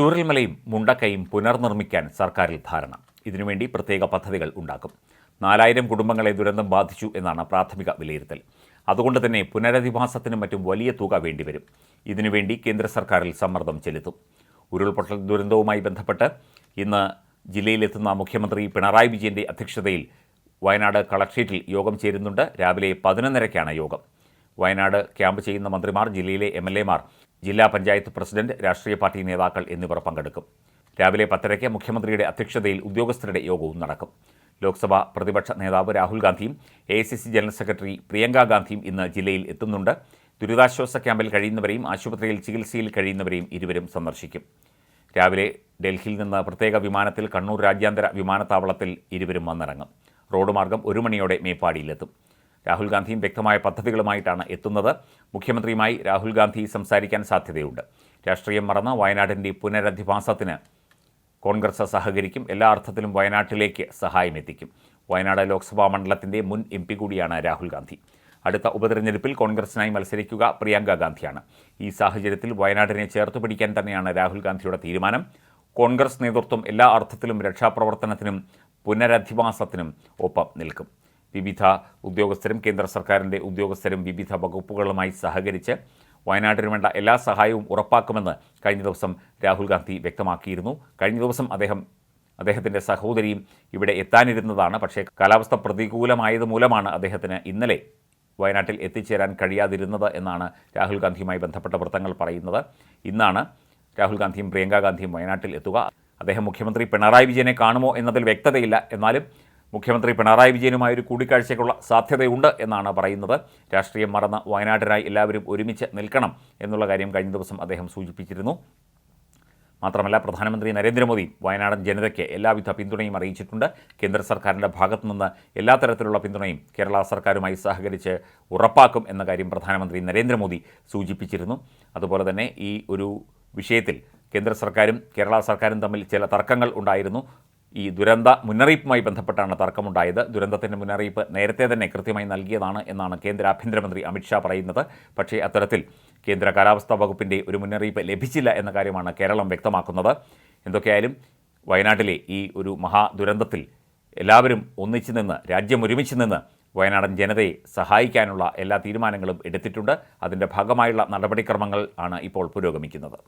ചൂരൽമലയും മുണ്ടക്കയും പുനർനിർമ്മിക്കാൻ സർക്കാരിൽ ധാരണ. ഇതിനുവേണ്ടി പ്രത്യേക പദ്ധതികൾ ഉണ്ടാക്കും. നാലായിരം കുടുംബങ്ങളെ ദുരന്തം ബാധിച്ചു എന്നാണ് പ്രാഥമിക വിലയിരുത്തൽ. അതുകൊണ്ട് തന്നെ പുനരധിവാസത്തിനും മറ്റും വലിയ തുക വേണ്ടിവരും. ഇതിനുവേണ്ടി കേന്ദ്ര സർക്കാരിൽ സമ്മർദ്ദം ചെലുത്തും. ഉരുൾപൊട്ടൽ ദുരന്തവുമായി ബന്ധപ്പെട്ട് ഇന്ന് ജില്ലയിലെത്തുന്ന മുഖ്യമന്ത്രി പിണറായി വിജയന്റെ അധ്യക്ഷതയിൽ വയനാട് കളക്ട്രേറ്റിൽ യോഗം ചേരുന്നുണ്ട്. രാവിലെ പതിനൊന്നരയ്ക്കാണ് യോഗം. വയനാട് ക്യാമ്പ് ചെയ്യുന്ന മന്ത്രിമാർ ജില്ലയിലെ എം എൽ എമാർ ജില്ലാ പഞ്ചായത്ത് പ്രസിഡന്റ് രാഷ്ട്രീയ പാർട്ടി നേതാക്കൾ എന്നിവർ പങ്കെടുക്കും. രാവിലെ പത്തരയ്ക്ക് മുഖ്യമന്ത്രിയുടെ അധ്യക്ഷതയിൽ ഉദ്യോഗസ്ഥരുടെ യോഗവും നടക്കും. ലോക്സഭാ പ്രതിപക്ഷ നേതാവ് രാഹുൽ ഗാന്ധിയും എ ജനറൽ സെക്രട്ടറി പ്രിയങ്ക ഗാന്ധിയും ഇന്ന് ജില്ലയിൽ എത്തുന്നുണ്ട്. ദുരിതാശ്വാസ ക്യാമ്പിൽ കഴിയുന്നവരെയും ആശുപത്രിയിൽ ചികിത്സയിൽ കഴിയുന്നവരെയും ഇരുവരും സന്ദർശിക്കും. രാവിലെ ഡൽഹിയിൽ നിന്ന് പ്രത്യേക വിമാനത്തിൽ കണ്ണൂർ രാജ്യാന്തര വിമാനത്താവളത്തിൽ ഇരുവരും വന്നിറങ്ങും. റോഡ് മാർഗം ഒരു മണിയോടെ മേപ്പാടിയിലെത്തും. രാഹുൽ ഗാന്ധിയും വ്യക്തമായ പദ്ധതികളുമായിട്ടാണ് എത്തുന്നത്. മുഖ്യമന്ത്രിയുമായി രാഹുൽ ഗാന്ധി സംസാരിക്കാൻ സാധ്യതയുണ്ട്. രാഷ്ട്രീയം മറന്ന് വയനാടിന്റെ പുനരധിവാസത്തിന് കോൺഗ്രസ് സഹകരിക്കും. എല്ലാ അർത്ഥത്തിലും വയനാട്ടിലേക്ക് സഹായം എത്തിക്കും. വയനാട് ലോക്സഭാ മണ്ഡലത്തിന്റെ മുൻ എം പി കൂടിയാണ് രാഹുൽ ഗാന്ധി. അടുത്ത ഉപതെരഞ്ഞെടുപ്പിൽ കോൺഗ്രസിനായി മത്സരിക്കുക പ്രിയങ്ക ഗാന്ധിയാണ്. ഈ സാഹചര്യത്തിൽ വയനാടിനെ ചേർത്ത് പിടിക്കാൻ തന്നെയാണ് രാഹുൽ ഗാന്ധിയുടെ തീരുമാനം. കോൺഗ്രസ് നേതൃത്വം എല്ലാ അർത്ഥത്തിലും രക്ഷാപ്രവർത്തനത്തിനും പുനരധിവാസത്തിനും ഒപ്പം നിൽക്കും. വിവിധ ഉദ്യോഗസ്ഥരും കേന്ദ്ര സർക്കാരിന്റെ ഉദ്യോഗസ്ഥരും വിവിധ വകുപ്പുകളുമായി സഹകരിച്ച് വയനാട്ടിന് വേണ്ട എല്ലാ സഹായവും ഉറപ്പാക്കുമെന്ന് കഴിഞ്ഞ ദിവസം രാഹുൽ ഗാന്ധി വ്യക്തമാക്കിയിരുന്നു. കഴിഞ്ഞ ദിവസം അദ്ദേഹം അദ്ദേഹത്തിന്റെ സഹോദരിയും ഇവിടെ എത്താനിരുന്നതാണ്. പക്ഷേ കാലാവസ്ഥ പ്രതികൂലമായത് മൂലമാണ് അദ്ദേഹത്തിന് ഇന്നലെ വയനാട്ടിൽ എത്തിച്ചേരാൻ കഴിയാതിരുന്നത് എന്നാണ് രാഹുൽ ഗാന്ധിയുമായി ബന്ധപ്പെട്ട വൃത്തങ്ങൾ പറയുന്നത്. ഇന്നാണ് രാഹുൽ ഗാന്ധിയും പ്രിയങ്ക ഗാന്ധിയും വയനാട്ടിൽ എത്തുക. അദ്ദേഹം മുഖ്യമന്ത്രി പിണറായി വിജയനെ കാണുമോ എന്നതിൽ വ്യക്തതയില്ല. എന്നാലും മുഖ്യമന്ത്രി പിണറായി വിജയനുമായി ഒരു കൂടിക്കാഴ്ചയ്ക്കുള്ള സാധ്യതയുണ്ട് എന്നാണ് പറയുന്നത്. രാഷ്ട്രീയം മറന്ന് വയനാട്ടിനായി എല്ലാവരും ഒരുമിച്ച് നിൽക്കണം എന്നുള്ള കാര്യം കഴിഞ്ഞ ദിവസം അദ്ദേഹം സൂചിപ്പിച്ചിരുന്നു. മാത്രമല്ല പ്രധാനമന്ത്രി നരേന്ദ്രമോദി വയനാടൻ ജനതയ്ക്ക് എല്ലാവിധ പിന്തുണയും അറിയിച്ചിട്ടുണ്ട്. കേന്ദ്ര സർക്കാരിന്റെ ഭാഗത്തു നിന്ന് എല്ലാ തരത്തിലുള്ള പിന്തുണയും കേരള സർക്കാരുമായി സഹകരിച്ച് ഉറപ്പാക്കും എന്ന കാര്യം പ്രധാനമന്ത്രി നരേന്ദ്രമോദി സൂചിപ്പിച്ചിരുന്നു. അതുപോലെ തന്നെ ഈ ഒരു വിഷയത്തിൽ കേന്ദ്ര സർക്കാരും കേരള സർക്കാരും തമ്മിൽ ചില തർക്കങ്ങൾ ഉണ്ടായിരുന്നു. ഈ ദുരന്ത മുന്നറിയിപ്പുമായി ബന്ധപ്പെട്ടാണ് തർക്കമുണ്ടായത്. ദുരന്തത്തിന്റെ മുന്നറിയിപ്പ് നേരത്തെ തന്നെ കൃത്യമായി നൽകിയതാണ് എന്നാണ് കേന്ദ്ര ആഭ്യന്തരമന്ത്രി അമിത്ഷാ പറയുന്നത്. പക്ഷേ അത്തരത്തിൽ കേന്ദ്ര കാലാവസ്ഥാ വകുപ്പിന്റെ ഒരു മുന്നറിയിപ്പ് ലഭിച്ചില്ല എന്ന കാര്യമാണ് കേരളം വ്യക്തമാക്കുന്നത്. എന്തൊക്കെയായാലും വയനാട്ടിലെ ഈ ഒരു മഹാ ദുരന്തത്തിൽ എല്ലാവരും ഒന്നിച്ചു നിന്ന് രാജ്യം ഒരുമിച്ച് നിന്ന് വയനാടൻ ജനതയെ സഹായിക്കാനുള്ള എല്ലാ തീരുമാനങ്ങളും എടുത്തിട്ടുണ്ട്. അതിന്റെ ഭാഗമായുള്ള നടപടിക്രമങ്ങൾ ആണ് ഇപ്പോൾ പുരോഗമിക്കുന്നത്.